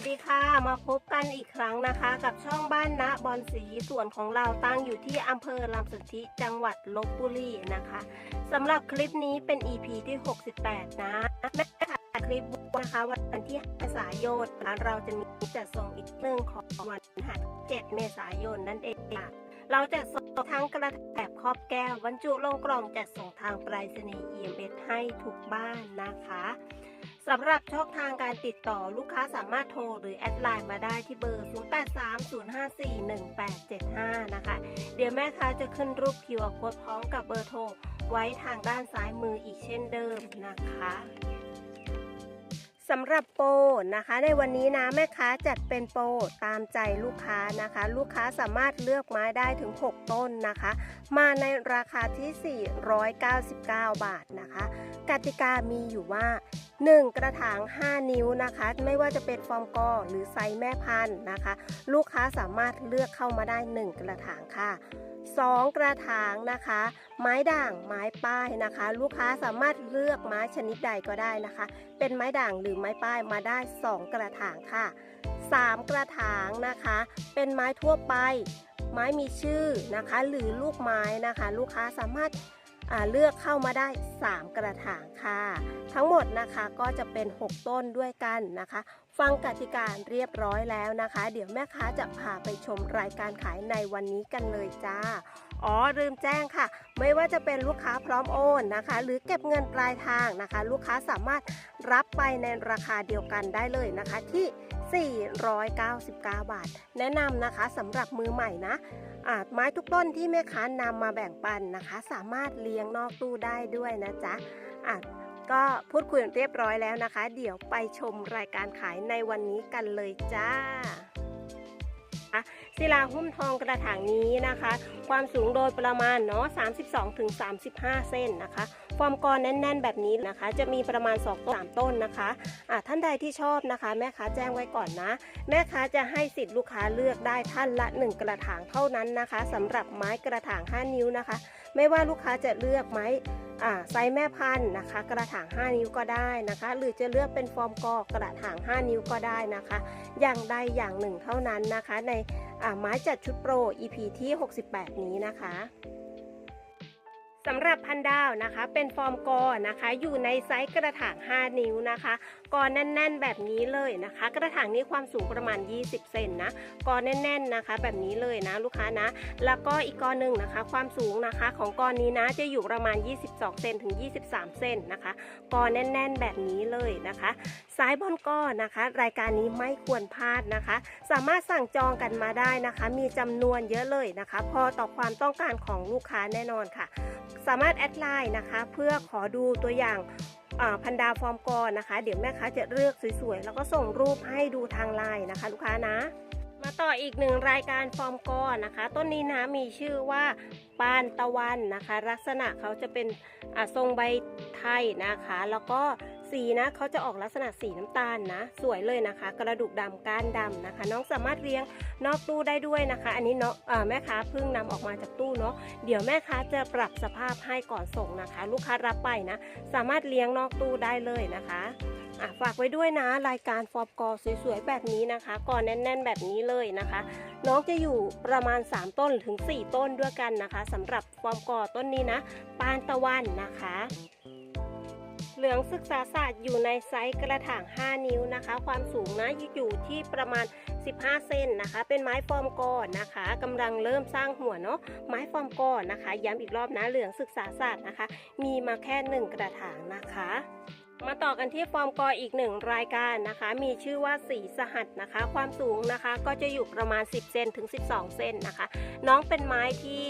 วัสดีค่ะ มาพบกันอีกครั้งนะคะ กับช่องบ้านณบอนสีส่วนของเราตั้งอยู่ที่อำเภอลำสุทธิจังหวัดลบบุรีนะคะสำหรับคลิปนี้เป็น EP ที่ 68 นะแม่ค่ะคลิปนะคะวันที่5เมษายนนะเราจะมีจัดส่งอีกหนึ่งของวันหัด7เมษายนนั่นเองค่ะเราจะส่งทั้งกระแถบครอบแก้วบรรจุลงกล่องจัดส่งทางไปรษณีย์ EMS ให้ทุกบ้านนะคะ สำหรับช่องทางการติดต่อลูกค้าสามารถโทรหรือแอดไลน์มาได้ที่เบอร์ 0830541875 นะคะ เดี๋ยวแม่ค้าจะขึ้นรูป QR code พร้อมกับเบอร์โทรไว้ทางด้านซ้ายมืออีกเช่นเดิมนะคะสำหรับโปรนะคะ ในวันนี้นะแม่ค้าจัดเป็นโปรตามใจลูกค้านะคะ ลูกค้าสามารถเลือกไม้ได้ถึง 6 ต้นนะคะ มาในราคาที่ 499 บาทนะคะ กติกามีอยู่ว่า 1 กระถาง 5 นิ้วนะคะ ไม่ว่าจะเป็นฟอร์มกอหรือไซส์แม่พันธุ์นะคะ ลูกค้าสามารถเลือกเข้ามาได้ 1 กระถางค่ะ 2 กระถางนะคะ ไม้ด่างไม้ป้ายนะคะ ลูกค้าสามารถเลือกไม้ชนิดใดก็ได้นะคะ เป็นไม้ด่างหรือไม้ป้ายมาได้ 2 กระถางค่ะ 3 กระถางนะคะ เป็นไม้ทั่วไป ไม้มีชื่อนะคะ หรือลูกไม้นะคะ ลูกค้าสามารถ เลือกเข้ามาได้ 3 กระถางค่ะ ทั้งหมดนะคะก็จะเป็น 6 ต้นด้วยกันนะคะ ฟังกติกาเรียบร้อยแล้วนะคะ เดี๋ยวแม่ค้าจะพาไปชมรายการขายในวันนี้กันเลยจ้าอ๋อลืมแจ้งค่ะ ไม่ว่าจะเป็นลูกค้าพร้อมโอนนะคะ หรือเก็บเงินปลายทางนะคะ ลูกค้าสามารถรับไปในราคาเดียวกันได้เลยนะคะที่ 499 บาท แนะนำนะคะสำหรับมือใหม่นะ ไม้ทุกต้นที่แม่ค้านำมาแบ่งปันนะคะ สามารถเลี้ยงนอกตู้ได้ด้วยนะจ๊ะอะก็พูดคุยเรียบร้อยแล้วนะคะ เดี๋ยวไปชมรายการขายในวันนี้กันเลยจ้า ศิลาหุ้มทองกระถางนี้นะคะ ความสูงโดยประมาณเนาะ32-35 เส้นนะคะฟอร์มกรแน่น ๆ แบบนี้นะคะ จะมีประมาณ2ต้น3ต้นนะคะอะท่านใดที่ชอบนะคะ แม่ค้าแจ้งไว้ก่อนนะ แม่ค้าจะให้สิทธิ์ลูกค้าเลือกได้ท่านละ 1 กระถางเท่านั้นนะคะสำหรับไม้กระถาง 5 นิ้วนะคะ ไม่ว่าลูกค้าจะเลือกไม้ไซส์แม่พันธุ์นะคะ กระถาง 5 นิ้วก็ได้นะคะ หรือจะเลือกเป็นฟอร์มกอกระถาง 5 นิ้วก็ได้นะคะ อย่างใดอย่างหนึ่งเท่านั้นนะคะ ในอ่าไม้จัดชุดโปร EP ที่ 68 นี้นะคะสำหรับพันดาวนะคะเป็นฟอร์มกอนะคะอยู่ในไซส์กระถาง 5 นิ้วนะคะกอแน่นๆ แบบนี้เลยนะคะ กระถางนี้ความสูงประมาณ 20 เซนนะกอแน่น ๆนะคะ แบบนี้เลยนะลูกค้านะ แล้วก็อีกกอหนึ่งนะคะ ความสูงนะคะของกอนี้นะจะอยู่ประมาณ 22 เซนถึง 23 เซนนะคะกอแน่น ๆ แบบนี้เลยนะคะสายบอลก้อนะคะ รายการนี้ไม่ควรพลาดนะคะ สามารถสั่งจองกันมาได้นะคะ มีจำนวนเยอะเลยนะคะ พอต่อความต้องการของลูกค้าแน่นอนค่ะ สามารถแอดไลน์นะคะ เพื่อขอดูตัวอย่าง พันดาฟอร์มกอนนะคะ เดี๋ยวแม่ค้าจะเลือกสวยๆ แล้วก็ส่งรูปให้ดูทางไลน์นะคะ ลูกค้านะ มาต่ออีกหนึ่งรายการฟอร์มกอนนะคะ ต้นนี้นะมีชื่อว่าปานตะวันนะคะ ลักษณะเขาจะเป็นทรงใบไทยนะคะ แล้วก็ สีนะเขาจะออกลักษณะสีน้ำตาลนะ สวยเลยนะคะ กระดูกดำก้านดำนะคะ น้องสามารถเลี้ยงนอกตู้ได้ด้วยนะคะ อันนี้เนาะแม่ค้าเพิ่งนำออกมาจากตู้เนาะเดี๋ยวแม่ค้าจะปรับสภาพให้ก่อนส่งนะคะ ลูกค้ารับไปนะ สามารถเลี้ยงนอกตู้ได้เลยนะคะฝากไว้ด้วยนะรายการฟอร์มกอสวยๆแบบนี้นะคะกอแน่น ๆ แบบนี้เลยนะคะ น้องจะอยู่ประมาณ 3 ต้นถึง 4 ต้นด้วยกันนะคะสำหรับฟอร์มกอต้นนี้นะ ปานตะวันนะคะ เหลืองศึกษาศาสตร์อยู่ในไซส์กระถาง 5 นิ้วนะคะ ความสูงนะอยู่ที่ประมาณ 15 เซนนะคะ เป็นไม้ฟอร์มกอนะคะกำลังเริ่มสร้างหัวเนาะไม้ฟอร์มกอนะคะ ย้ำอีกรอบนะเหลืองศึกษาศาสตร์นะคะ มีมาแค่ 1 กระถางนะคะมาต่อกันที่ฟอร์มกออีกหนึ่งรายการนะคะ มีชื่อว่าสีสหัสนะคะ ความสูงนะคะก็จะอยู่ประมาณ 10 เซนถึง 12 เซนนะคะ น้องเป็นไม้ที่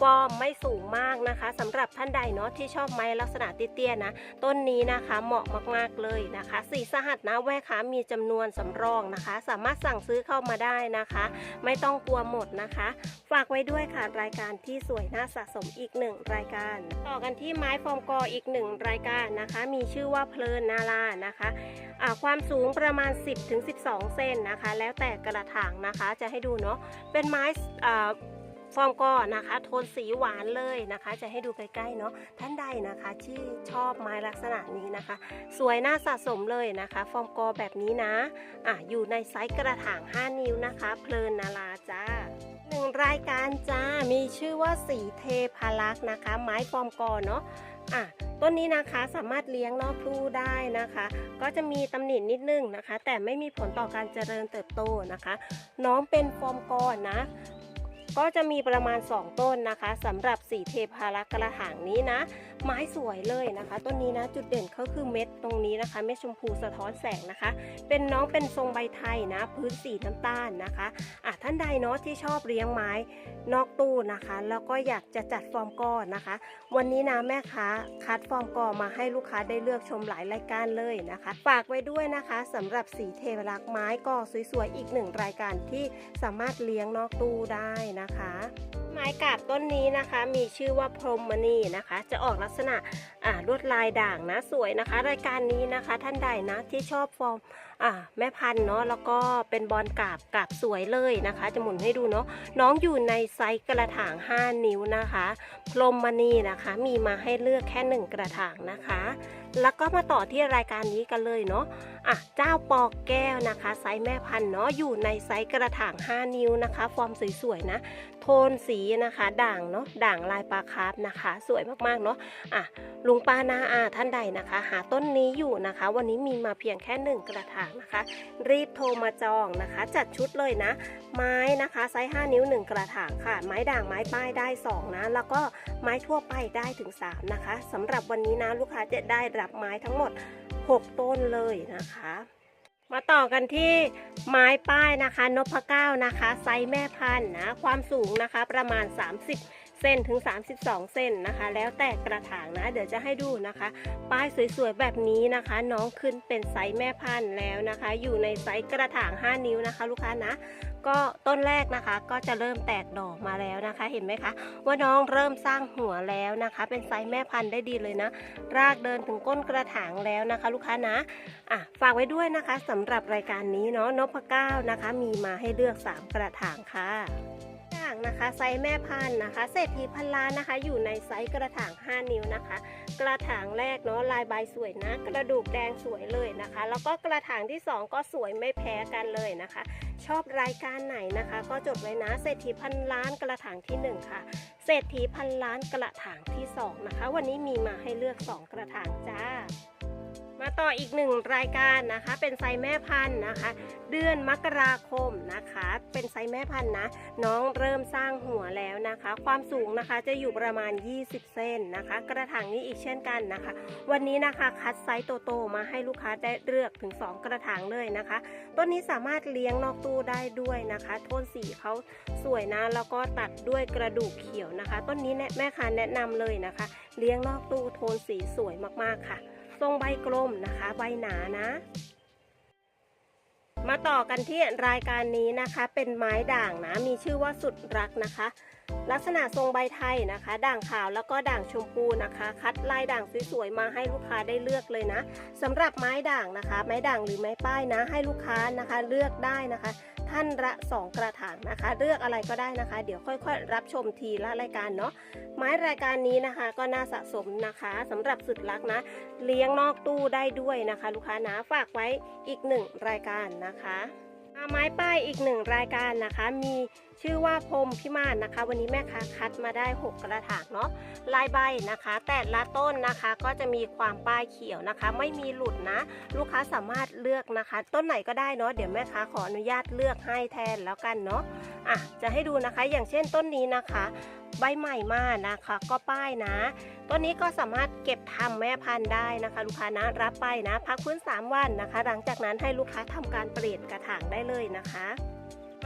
ฟอร์มไม่สูงมากนะคะสำหรับท่านใดเนาะที่ชอบไม้ลักษณะเตี้ยๆนะ ต้นนี้นะคะเหมาะมากๆเลยนะคะ สีสหัสนะแม่ค้ามีจำนวนสำรองนะคะ สามารถสั่งซื้อเข้ามาได้นะคะ ไม่ต้องกลัวหมดนะคะ ฝากไว้ด้วยค่ะรายการที่สวยน่าสะสมอีกหนึ่งรายการ ต่อกันที่ไม้ฟอร์มกออีกหนึ่งรายการนะคะ มีชื่อว่าเพลินนารานะคะความสูงประมาณ 10-12 เซนนะคะ แล้วแต่กระถางนะคะจะให้ดูเนาะเป็นไม้ ฟอร์มก็นะคะ โทนสีหวานเลยนะคะ จะให้ดูใกล้ๆเนาะท่านใดนะคะที่ชอบไม้ลักษณะนี้นะคะ สวยน่าสะสมเลยนะคะ ฟอร์มกอแบบนี้นะอะอยู่ในไซส์กระถาง 5 นิ้วนะคะ เพลินนาราจ้าหนึ่งรายการจ้ามีชื่อว่าสีเทพารักษ์นะคะ ไม้ฟอร์มกอเนาะอะต้นนี้นะคะสามารถเลี้ยงนอกตู้ได้นะคะ ก็จะมีตำหนินิดนึงนะคะ แต่ไม่มีผลต่อการเจริญเติบโตนะคะ น้องเป็นฟอร์มกอนะ ก็จะมีประมาณ 2 ต้นนะคะสำหรับสีเทพารักษ์กระถางนี้นะ ไม้สวยเลยนะคะ ต้นนี้นะจุดเด่นก็คือเม็ดตรงนี้นะคะ เม็ดชมพูสะท้อนแสงนะคะ เป็นน้องเป็นทรงใบไทยนะ พื้นสีน้ำตาลนะคะอะท่านใดเนาะที่ชอบเลี้ยงไม้นอกตู้นะคะ แล้วก็อยากจะจัดฟอร์มก้อนนะคะ วันนี้นะแม่ค้าคัดฟอร์มกอมาให้ลูกค้าได้เลือกชมหลายรายการเลยนะคะ ฝากไว้ด้วยนะคะสำหรับสีเทพรักษ์ไม้กอสวยๆอีกหนึ่งรายการที่สามารถเลี้ยงนอกตู้ได้นะคะ ไม้กาบต้นนี้นะคะ มีชื่อว่าพรมมณีนะคะ จะออกลักษณะลวดลายด่างนะสวยนะคะ รายการนี้นะคะ ท่านใดนะที่ชอบฟอร์ม อ่าแม่พันธุ์เนาะแล้วก็เป็นบอลกาบกาบสวยเลยนะคะ จะหมุนให้ดูเนาะน้องอยู่ในไซส์กระถาง 5 นิ้วนะคะพรหมณีนะคะ มีมาให้เลือกแค่หนึ่งกระถางนะคะ แล้วก็มาต่อที่รายการนี้กันเลยเนาะอะเจ้าปอกแก้วนะคะ ไซส์แม่พันธุ์เนาะอยู่ในไซส์กระถาง 5 นิ้วนะคะ ฟอร์มสวยๆนะ โทนสีนะคะ ด่างเนาะด่างลายปลาคาร์ฟนะคะ สวยมากๆเนาะอะลุงป้านาอาท่านใดนะคะ หาต้นนี้อยู่นะคะ วันนี้มีมาเพียงแค่หนึ่งกระถางนะคะ รีบโทรมาจองนะคะ จัดชุดเลยนะ ไม้นะคะไซส์5นิ้ว 1 กระถางค่ะ ไม้ด่างไม้ป้ายได้ 2 นะ แล้วก็ไม้ทั่วไปได้ถึง 3 นะคะสำหรับวันนี้นะลูกค้าจะได้รับไม้ทั้งหมด 6 ต้นเลยนะคะมาต่อกันที่ไม้ป้ายนะคะนพเก้านะคะ ไซส์แม่พันธุ์นะ ความสูงนะคะประมาณ 30 เซนถึง 32เซนนะคะ แล้วแต่กระถางนะ เดี๋ยวจะให้ดูนะคะ ป้ายสวยๆแบบนี้นะคะ น้องขึ้นเป็นไซส์แม่พันธุ์แล้วนะคะ อยู่ในไซส์กระถาง 5 นิ้วนะคะ ลูกค้านะก็ต้นแรกนะคะก็จะเริ่มแตกดอกมาแล้วนะคะ เห็นไหมคะว่าน้องเริ่มสร้างหัวแล้วนะคะ เป็นไซส์แม่พันธุ์ได้ดีเลยนะ รากเดินถึงก้นกระถางแล้วนะคะ ลูกค้านะอะฝากไว้ด้วยนะคะสำหรับรายการนี้เนาะนพเก้านะคะ มีมาให้เลือก 3 กระถางค่ะางนะคะ ไซส์แม่พันธุ์นะคะ เศรษฐีพันล้านนะคะ อยู่ในไซส์กระถาง 5 นิ้วนะคะ กระถางแรกเนาะลายใบสวยนะ กระดูกแดงสวยเลยนะคะ แล้วก็กระถางที่ 2 ก็สวยไม่แพ้กันเลยนะคะ ชอบรายการไหนนะคะ ก็จดไว้นะเศรษฐีพันล้านกระถางที่ 1 ค่ะ เศรษฐีพันล้านกระถางที่ 2 นะคะ วันนี้มีมาให้เลือก 2 กระถางจ้า มาต่ออีกหนึ่งรายการนะคะ เป็นไซแม่พันธุ์นะคะ เดือนมกราคมนะคะ เป็นไซแม่พันธุ์นะ น้องเริ่มสร้างหัวแล้วนะคะ ความสูงนะคะจะอยู่ประมาณ 20 เซนนะคะ กระถางนี้อีกเช่นกันนะคะ วันนี้นะคะคัดไซส์โตๆมาให้ลูกค้าได้เลือกถึง 2 กระถางเลยนะคะ ต้นนี้สามารถเลี้ยงนอกตู้ได้ด้วยนะคะโทนสีเขาสวยนะแล้วก็ตัดด้วยกระดูกเขียวนะคะ ต้นนี้แม่ค้าแนะนำเลยนะคะ เลี้ยงนอกตู้โทนสีสวยมากๆค่ะ ทรงใบกลมนะคะ ใบหนานะ มาต่อกันที่รายการนี้นะคะ เป็นไม้ด่างนะ มีชื่อว่าสุดรักนะคะ ลักษณะทรงใบไทยนะคะ ด่างขาวแล้วก็ด่างชมพูนะคะ คัดลายด่างสวยๆมาให้ลูกค้าได้เลือกเลยนะสำหรับไม้ด่างนะคะ ไม้ด่างหรือไม้ป้ายนะ ให้ลูกค้านะคะเลือกได้นะคะ ท่านละสองกระถางนะคะ เลือกอะไรก็ได้นะคะ เดี๋ยวค่อยๆ รับชมทีละรายการเนาะไม้รายการนี้นะคะ ก็น่าสะสมนะคะสำหรับสุดรักนะ เลี้ยงนอกตู้ได้ด้วยนะคะ ลูกค้านะฝากไว้อีกหนึ่งรายการนะคะอ่าไม้ป้ายอีกหนึ่งรายการนะคะมี ชื่อว่าพรมพิมานนะคะ วันนี้แม่ค้าคัดมาได้ 6 กระถางเนาะลายใบนะคะ แต่ละต้นนะคะก็จะมีความป้ายเขียวนะคะ ไม่มีหลุดนะ ลูกค้าสามารถเลือกนะคะ ต้นไหนก็ได้เนาะเดี๋ยวแม่ค้าขออนุญาตเลือกให้แทนแล้วกันเนาะอะจะให้ดูนะคะอย่างเช่นต้นนี้นะคะ ใบใหม่มากนะคะ ก็ป้ายนะต้นนี้ก็สามารถเก็บทำแม่พันธุ์ได้นะคะ ลูกค้านะรับไปนะ พักพื้น 3 วันนะคะ หลังจากนั้นให้ลูกค้าทำการเปลี่ยนกระถางได้เลยนะคะ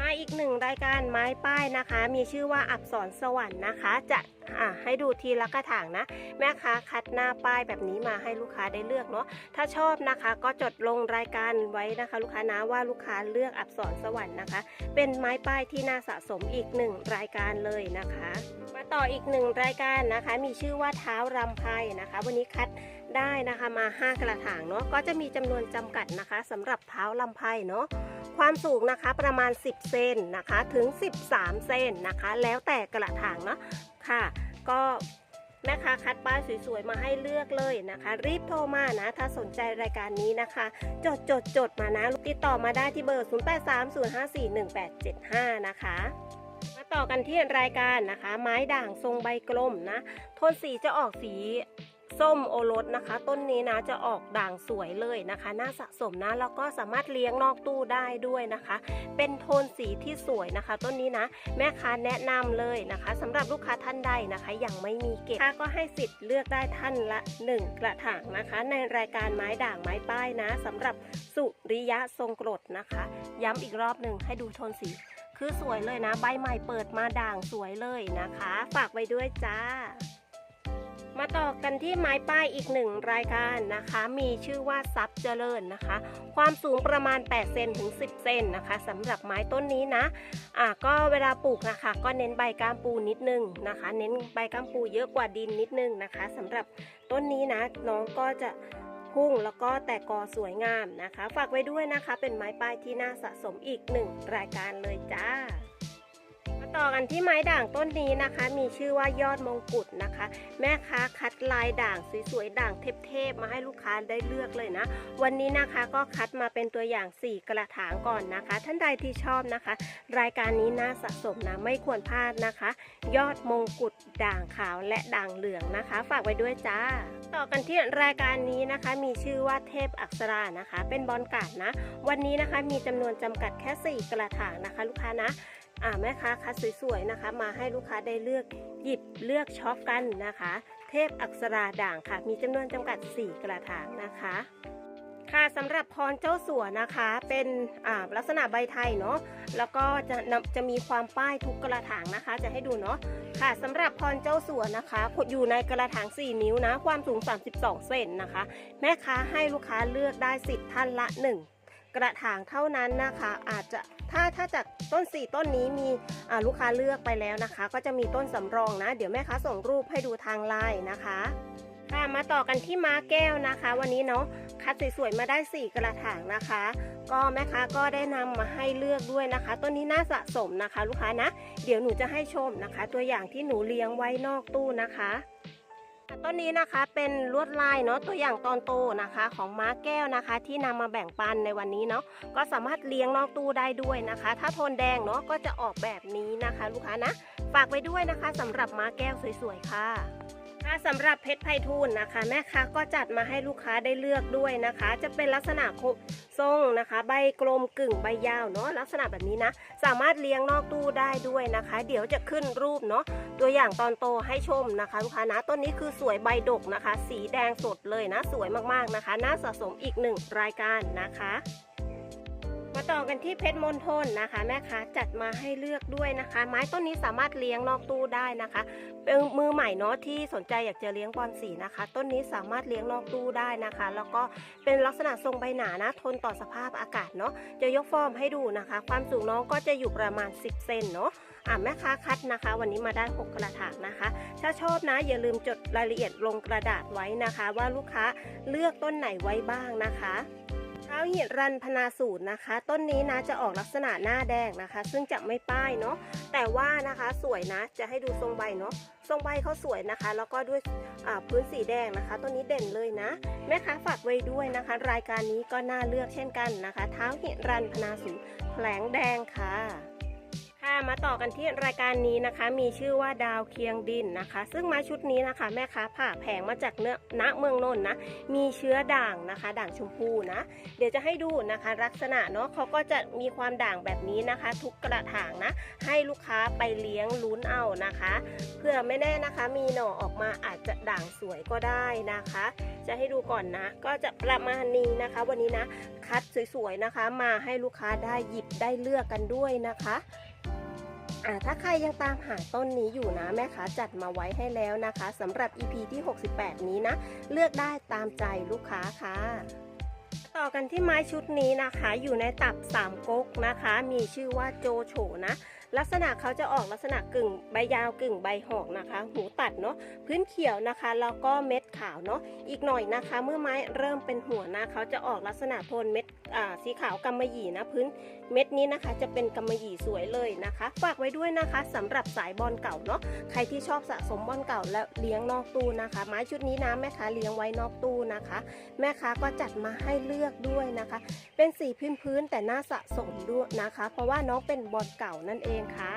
มาอีกหนึ่งรายการไม้ป้ายนะคะ มีชื่อว่าอักษรสวรรค์นะคะ จะอะให้ดูทีละกระถางนะ แม่ค้าคัดหน้าป้ายแบบนี้มาให้ลูกค้าได้เลือกเนาะถ้าชอบนะคะก็จดลงรายการไว้นะคะ ลูกค้านะว่าลูกค้าเลือกอักษรสวรรค์นะคะ เป็นไม้ป้ายที่น่าสะสมอีกหนึ่งรายการเลยนะคะ มามาต่ออีกหนึ่งรายการนะคะ มีชื่อว่าเท้ารำไพนะคะ วันนี้คัดได้นะคะมา 5 กระถางเนาะก็จะมีจำนวนจำกัดนะคะสำหรับเท้าลำไพเนาะ ความสูงนะคะประมาณ 10 เซนนะคะถึง 13 เซนนะคะ แล้วแต่กระถางเนาะค่ะ ก็แม่ค้าคัดป้ายสวยๆ มาให้เลือกเลยนะคะ รีบโทรมานะ ถ้าสนใจรายการนี้นะคะ จดจดจดมานะ ติดต่อมาได้ที่เบอร์ 0830541875 นะคะมาต่อกันที่รายการนะคะ ไม้ด่างทรงใบกลมนะโทนสีจะออกสี ส้มโอรสนะคะ ต้นนี้นะจะออกด่างสวยเลยนะคะ น่าสะสมนะแล้วก็สามารถเลี้ยงนอกตู้ได้ด้วยนะคะ เป็นโทนสีที่สวยนะคะ ต้นนี้นะแม่ค้าแนะนำเลยนะคะสำหรับลูกค้าท่านใดนะคะยังไม่มีเก็บก็ให้สิทธิ์เลือกได้ท่านละ 1 กระถางนะคะ ในรายการไม้ด่างไม้ป้ายนะสำหรับสุริยะทรงกรดนะคะ ย้ำอีกรอบหนึ่งให้ดูโทนสี คือสวยเลยนะ ใบใหม่เปิดมาด่างสวยเลยนะคะ ฝากไว้ด้วยจ้า มาต่อกันที่ไม้ป้ายอีกหนึ่งรายการนะคะ มีชื่อว่าซับเจริญนะคะ ความสูงประมาณ 8 เซนถึง 10 เซนนะคะสำหรับไม้ต้นนี้นะอ่าก็เวลาปลูกนะคะ ก็เน้นใบก้ามปูนิดนึงนะคะ เน้นใบก้ามปูเยอะกว่าดินนิดนึงนะคะสำหรับต้นนี้นะน้องก็จะพุ่งแล้วก็แตกกอสวยงามนะคะ ฝากไว้ด้วยนะคะ เป็นไม้ป้ายที่น่าสะสมอีกหนึ่งรายการเลยจ้า ต่อกันที่ไม้ด่างต้นนี้นะคะ มีชื่อว่ายอดมงกุฎนะคะ แม่ค้าคัดลายด่างสวยๆด่างเทพๆมาให้ลูกค้าได้เลือกเลยนะ วันนี้นะคะก็คัดมาเป็นตัวอย่าง 4 กระถางก่อนนะคะ ท่านใดที่ชอบนะคะ รายการนี้น่าสะสมนะไม่ควรพลาดนะคะ ยอดมงกุฎด่างขาวและด่างเหลืองนะคะ ฝากไว้ด้วยจ้า ต่อกันที่รายการนี้นะคะ มีชื่อว่าเทพอักษรานะคะ เป็นบอลการ์ดนะ วันนี้นะคะมีจำนวนจำกัดแค่ 4 กระถางนะคะ ลูกค้านะ อ่าแม่ค้าคัดสวยๆนะคะ มาให้ลูกค้าได้เลือกหยิบเลือกช็อปกันนะคะ เทพอักษราด่างค่ะ มีจำนวนจำกัด 4 กระถางนะคะ ค่ะสำหรับพรเจ้าสัวนะคะ เป็นอ่าลักษณะใบไทยเนาะแล้วก็จะจะมีความป้ายทุกกระถางนะคะ จะให้ดูเนาะค่ะสำหรับพรเจ้าสัวนะคะอยู่ในกระถาง 4 นิ้วนะ ความสูง 32 เซนนะคะ แม่ค้าให้ลูกค้าเลือกได้สิทธิ์ท่านละ 1 กระถางเท่านั้นนะคะ อาจจะถ้าถ้าจากต้น 4 ต้นนี้มีลูกค้าเลือกไปแล้วนะคะ ก็จะมีต้นสำรองนะ เดี๋ยวแม่ค้าส่งรูปให้ดูทางไลน์นะคะค่ะมาต่อกันที่ม้าแก้วนะคะ วันนี้เนาะคัดสวยๆมาได้ 4 กระถางนะคะ ก็แม่ค้าก็ได้นำมาให้เลือกด้วยนะคะต้นนี้น่าสะสมนะคะ ลูกค้านะ เดี๋ยวหนูจะให้ชมนะคะ ตัวอย่างที่หนูเลี้ยงไว้นอกตู้นะคะ ต้นนี้นะคะเป็นลวดลายเนาะตัวอย่างตอนโตนะคะของม้าแก้วนะคะ ที่นำมาแบ่งปันในวันนี้เนาะก็สามารถเลี้ยงนอกตู้ได้ด้วยนะคะ ถ้าโทนแดงเนาะก็จะออกแบบนี้นะคะ ลูกค้านะ ฝากไว้ด้วยนะคะสำหรับม้าแก้วสวยๆค่ะ ค่ะสำหรับเพชรไพฑูรย์นะคะ แม่ค้าก็จัดมาให้ลูกค้าได้เลือกด้วยนะคะ จะเป็นลักษณะโคทรงนะคะ ใบกลมกึ่งใบยาวเนาะลักษณะแบบนี้นะ สามารถเลี้ยงนอกตู้ได้ด้วยนะคะ เดี๋ยวจะขึ้นรูปเนาะตัวอย่างตอนโตให้ชมนะคะลูกค้านะต้นนี้คือสวยใบดกนะคะ สีแดงสดเลยนะ สวยมากๆนะคะ น่าสะสมอีกหนึ่งรายการนะคะ มาต่อกันที่เพชรมณฑลนะคะ แม่ค้าจัดมาให้เลือกด้วยนะคะ ไม้ต้นนี้สามารถเลี้ยงนอกตู้ได้นะคะเป็นมือใหม่เนาะที่สนใจอยากจะเลี้ยงบอลสีนะคะ ต้นนี้สามารถเลี้ยงนอกตู้ได้นะคะ แล้วก็เป็นลักษณะทรงใบหนานะ ทนต่อสภาพอากาศเนาะจะยกฟอร์มให้ดูนะคะ ความสูงน้องก็จะอยู่ประมาณ 10 เซนเนาะอะแม่ค้าคัดนะคะ วันนี้มาได้ 6 กระถางนะคะ ถ้าชอบนะอย่าลืมจดรายละเอียดลงกระดาษไว้นะคะ ว่าลูกค้าเลือกต้นไหนไว้บ้างนะคะ ท้าเหียดรันพนาสูตรนะคะ ต้นนี้นะจะออกลักษณะหน้าแดงนะคะ ซึ่งจะไม่ป้ายเนาะแต่ว่านะคะสวยนะจะให้ดูทรงใบเนาะทรงใบเขาสวยนะคะ แล้วก็ด้วยพื้นสีแดงนะคะ ต้นนี้เด่นเลยนะ แม่ค้าฝากไว้ด้วยนะคะ รายการนี้ก็น่าเลือกเช่นกันนะคะ เท้าเหียรันพนาสูตรแผลงแดงค่ะ ค่ะมาต่อกันที่รายการนี้นะคะ มีชื่อว่าดาวเคียงดินนะคะ ซึ่งม้ชุดนี้นะคะ แม่ค้าผ่าแผงมาจากเนื้อณเมืองนนท์นะ มีเชื้อด่างนะคะ ด่างชมพูนะ เดี๋ยวจะให้ดูนะคะ ลักษณะเนาะเขาก็จะมีความด่างแบบนี้นะคะ ทุกกระถางนะ ให้ลูกค้าไปเลี้ยงลุ้นเอานะคะ เพื่อไม่แน่นะคะ มีหน่อออกมาอาจจะด่างสวยก็ได้นะคะ จะให้ดูก่อนนะ ก็จะประมาณนี้นะคะ วันนี้นะคัดสวยๆนะคะ มาให้ลูกค้าได้หยิบได้เลือกกันด้วยนะคะ อ่าถ้าใครยังตามหาต้นนี้อยู่นะแม่ค้าจัดมาไว้ให้แล้วนะคะสำหรับ EP ที่ 68 นี้นะ เลือกได้ตามใจลูกค้าค่ะ ต่อกันที่ไม้ชุดนี้นะคะ อยู่ในตับสามก๊กนะคะ มีชื่อว่าโจโฉนะ ลักษณะเขาจะออกลักษณะกึ่งใบยาวกึ่งใบหอกนะคะ หูตัดเนาะพื้นเขียวนะคะแล้วก็เม็ดขาวเนาะอีกหน่อยนะคะ เมื่อไม้เริ่มเป็นหัวนะเขาจะออกลักษณะโทนเม็ดสีขาวกำมะหยี่นะพื้นเม็ดนี้นะคะ จะเป็นกำมะหยี่สวยเลยนะคะฝากไว้ด้วยนะคะสำหรับสายบอลเก่าเนาะใครที่ชอบสะสมบอลเก่าแล้วเลี้ยงนอกตู้นะคะ ไม้ชุดนี้นะแม่ค้าเลี้ยงไว้นอกตู้นะคะ แม่ค้าก็จัดมาให้เลือกด้วยนะคะ เป็นสีพื้นๆแต่น่าสะสมด้วยนะคะ เพราะว่าน้องเป็นบอลเก่านั่นเองค่ะ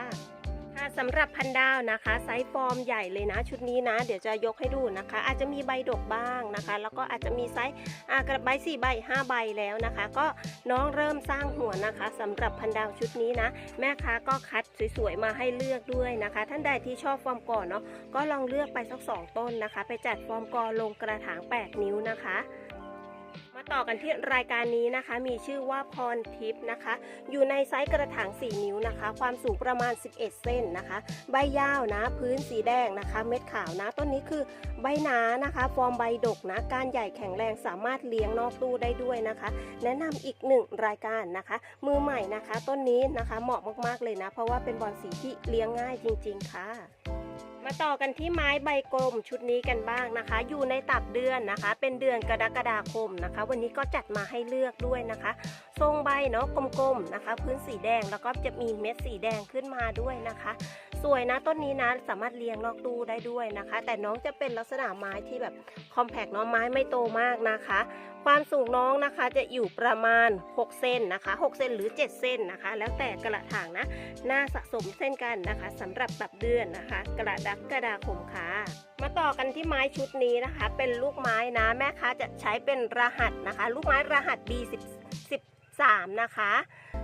ค่ะสำหรับพันดาวนะคะ ไซส์ฟอร์มใหญ่เลยนะชุดนี้นะ เดี๋ยวจะยกให้ดูนะคะ อาจจะมีใบดกบ้างนะคะ แล้วก็อาจจะมีไซส์กระใบสี่ใบห้าใบแล้วนะคะ ก็น้องเริ่มสร้างหัวนะคะสำหรับพันดาวชุดนี้นะ แม่ค้าก็คัดสวยๆมาให้เลือกด้วยนะคะ ท่านใดที่ชอบฟอร์มก่อนเนาะก็ลองเลือกไปสักสองต้นนะคะ ไปจัดฟอร์มกอลงกระถาง 8 นิ้วนะคะ มาต่อกันที่รายการนี้นะคะ มีชื่อว่าพรทิพย์นะคะ อยู่ในไซส์กระถาง 4 นิ้วนะคะ ความสูงประมาณ 11เซนนะคะ ใบยาวนะ พื้นสีแดงนะคะ เม็ดขาวนะ ต้นนี้คือใบหนานะคะ ฟอร์มใบดกนะ การใหญ่แข็งแรงสามารถเลี้ยงนอกตู้ได้ด้วยนะคะ แนะนำอีกหนึ่งรายการนะคะ มือใหม่นะคะ ต้นนี้นะคะ เหมาะมากๆเลยนะ เพราะว่าเป็นบอลสีที่เลี้ยงง่ายจริง ๆ ค่ะ มาต่อกันที่ไม้ใบกลมชุดนี้กันบ้างนะคะ อยู่ในตับเดือนนะคะ เป็นเดือนกรกฎาคมนะคะ วันนี้ก็จัดมาให้เลือกด้วยนะคะ ทรงใบเนาะกลมๆนะคะ พื้นสีแดงแล้วก็จะมีเม็ดสีแดงขึ้นมาด้วยนะคะ วยนะต้นนี้นะสามารถเลี้ยงนอกตู้ได้ด้วยนะคะ แต่น้องจะเป็นลักษณะไม้ที่แบบคอมแพกเนาะไม้ไม่โตมากนะคะ ความสูงน้องนะคะจะอยู่ประมาณ 6 เซนนะคะ 6 เซนหรือ 7 เซนนะคะ แล้วแต่กระถางนะน่าสะสมเส้นกันนะคะสำหรับตับเดือนนะคะ กระดักกระดาคมค่ะมาต่อกันที่ไม้ชุดนี้นะคะ เป็นลูกไม้นะแม่ค้าจะใช้เป็นรหัสนะคะ ลูกไม้รหัส B10 13 นะคะ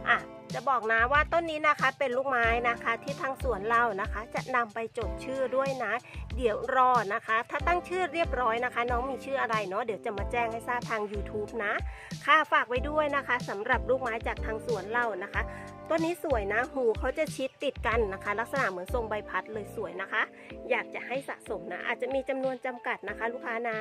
อะจะบอกนะว่าต้นนี้นะคะเป็นลูกไม้นะคะที่ทางสวนเรานะคะ จะนำไปจดชื่อด้วยนะ เดี๋ยวรอนะคะ ถ้าตั้งชื่อเรียบร้อยนะคะ น้องมีชื่ออะไรเนาะเดี๋ยวจะมาแจ้งให้ทราบทาง YouTube นะค่ะฝากไว้ด้วยนะคะสำหรับลูกไม้จากทางสวนเรานะคะต้นนี้สวยนะหูเขาจะชิดติดกันนะคะ ลักษณะเหมือนทรงใบพัดเลยสวยนะคะ อยากจะให้สะสมนะ อาจจะมีจำนวนจำกัดนะคะ ลูกค้านะ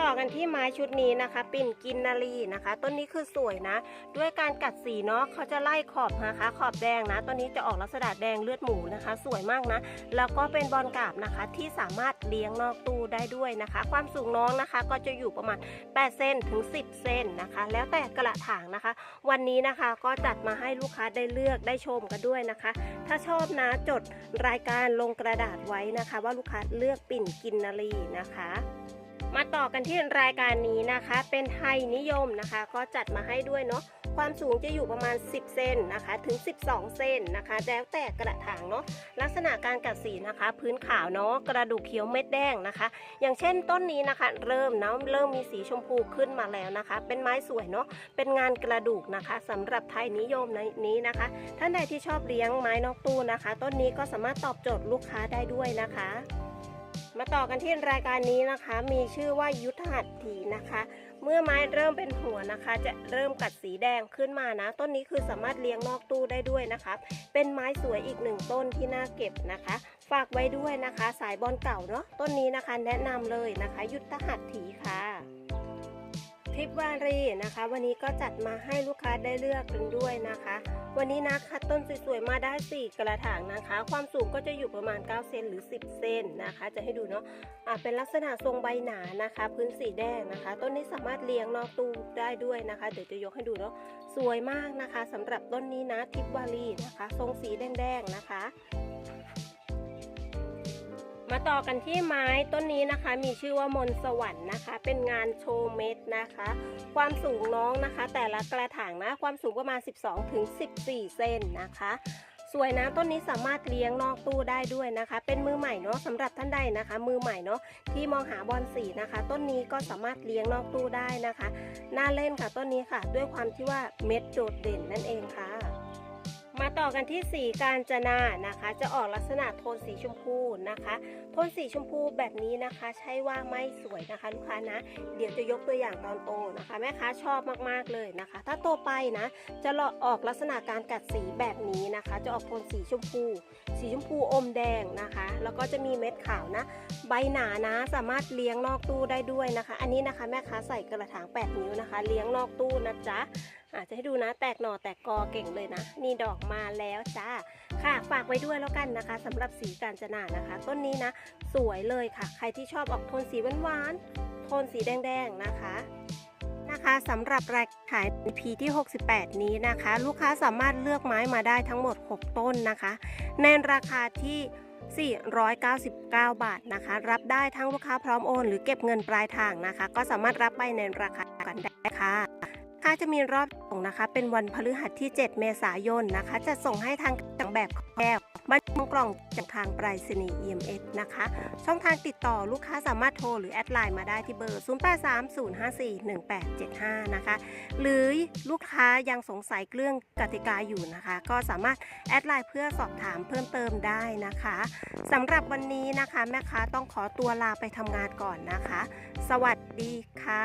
ต่อกันที่ไม้ชุดนี้นะคะ ปิ่นกินนารีนะคะ ต้นนี้คือสวยนะ ด้วยการกัดสีเนาะเขาจะไล่ขอบนะคะ ขอบแดงนะต้นนี้จะออกลักษณะแดงเลือดหมูนะคะ สวยมากนะ แล้วก็เป็นบอลกราบนะคะที่สามารถเลี้ยงนอกตู้ได้ด้วยนะคะ ความสูงน้องนะคะก็จะอยู่ประมาณ8เซนถึง 10 เซนนะคะ แล้วแต่กระถางนะคะ วันนี้นะคะก็จัดมาให้ลูกค้าได้เลือกได้ชมกันด้วยนะคะ ถ้าชอบนะจดรายการลงกระดาษไว้นะคะ ว่าลูกค้าเลือกปิ่นกินนารีนะคะ มาต่อกันที่รายการนี้นะคะ เป็นไทยนิยมนะคะ ก็จัดมาให้ด้วยเนาะความสูงจะอยู่ประมาณ 10 เซนนะคะถึง 12 เซนนะคะ แล้วแต่กระถางเนาะลักษณะการกัดสีนะคะ พื้นขาวเนาะกระดูกเขียวเม็ดแดงนะคะ อย่างเช่นต้นนี้นะคะ เริ่มเนาะเริ่มมีสีชมพูขึ้นมาแล้วนะคะ เป็นไม้สวยเนาะเป็นงานกระดูกนะคะสำหรับไทยนิยมในนี้นะคะ ท่านใดที่ชอบเลี้ยงไม้นอกตู้นะคะ ต้นนี้ก็สามารถตอบโจทย์ลูกค้าได้ด้วยนะคะ มาต่อกันที่รายการนี้นะคะ มีชื่อว่ายุทธหัตถีนะคะ เมื่อไม้เริ่มเป็นหัวนะคะ จะเริ่มกัดสีแดงขึ้นมานะ ต้นนี้คือสามารถเลี้ยงนอกตู้ได้ด้วยนะคะ เป็นไม้สวยอีกหนึ่งต้นที่น่าเก็บนะคะ ฝากไว้ด้วยนะคะ สายบอลเก่าเนาะต้นนี้นะคะ แนะนำเลยนะคะ ยุทธหัตถีค่ะ ทิปวารีนะคะ วันนี้ก็จัดมาให้ลูกค้าได้เลือกกันด้วยนะคะ วันนี้นะคัดต้นสวยๆมาได้ 4 กระถางนะคะ ความสูงก็จะอยู่ประมาณ 9 เซนหรือ 10 เซนนะคะ จะให้ดูเนาะอ่าเป็นลักษณะทรงใบหนานะคะ พื้นสีแดงนะคะ ต้นนี้สามารถเลี้ยงนอกตู้ได้ด้วยนะคะ เดี๋ยวจะยกให้ดูเนาะสวยมากนะคะสำหรับต้นนี้นะทิปวารีนะคะ ทรงสีแดงๆนะคะ มาต่อกันที่ไม้ต้นนี้นะคะ มีชื่อว่ามนสวรรค์นะคะ เป็นงานโชว์เม็ดนะคะ ความสูงน้องนะคะ แต่ละกระถางนะความสูงประมาณ 12ถึง14 เซนนะคะสวยนะต้นนี้สามารถเลี้ยงนอกตู้ได้ด้วยนะคะ เป็นมือใหม่เนาะสำหรับท่านใดนะคะ มือใหม่เนาะที่มองหาบอลสีนะคะ ต้นนี้ก็สามารถเลี้ยงนอกตู้ได้นะคะ น่าเล่นค่ะต้นนี้ค่ะ ด้วยความที่ว่าเม็ดโดดเด่นนั่นเองค่ะ มาต่อกันที่สีกาญจนานะคะ จะออกลักษณะโทนสีชมพูนะคะ โทนสีชมพูแบบนี้นะคะ ใช่ว่าไม่สวยนะคะลูกค้านะ เดี๋ยวจะยกตัวอย่างตอนโตนะคะ แม่ค้าชอบมากๆเลยนะคะ ถ้าโตไปนะ จะออกลักษณะการกัดสีแบบนี้นะคะ จะออกโทนสีชมพู สีชมพูอมแดงนะคะ แล้วก็จะมีเม็ดขาวนะ ใบหนานะสามารถเลี้ยงนอกตู้ได้ด้วยนะคะ อันนี้นะคะแม่ค้าใส่กระถาง 8 นิ้วนะคะ เลี้ยงนอกตู้นะจ๊ะอาจจะให้ดูนะแตกหน่อแตกกอเก่งเลยนะ นี่ดอกมาแล้วจ้าค่ะฝากไว้ด้วยแล้วกันนะคะสำหรับสีกาญจนานะคะ ต้นนี้นะ สวยเลยค่ะ ใครที่ชอบออกโทนสีหวานๆโทนสีแดงๆนะคะนะคะสำหรับรายขาย EP ที่ 68 นี้นะคะ ลูกค้าสามารถเลือกไม้มาได้ทั้งหมด 6 ต้นนะคะ ในราคาที่ 499 บาทนะคะ รับได้ทั้งลูกค้าพร้อมโอน หรือเก็บเงินปลายทางนะคะ ก็สามารถรับไปในราคากันได้ค่ะ ค่าจะมีรอบส่งนะคะ เป็นวันพฤหัสที่ 7 เมษายนนะคะ จะส่งให้ทางจังแบบแก้วบรรจุกล่องจากทางไปรษณีย์ EMS นะคะ ช่องทางติดต่อลูกค้าสามารถโทรหรือแอดไลน์มาได้ที่เบอร์ 0830541875 นะคะ หรือลูกค้ายังสงสัยเรื่องกติกาอยู่นะคะ ก็สามารถแอดไลน์เพื่อสอบถามเพิ่มเติมได้นะคะสำหรับวันนี้นะคะ แม่ค้าต้องขอตัวลาไปทำงานก่อนนะคะ สวัสดีค่ะ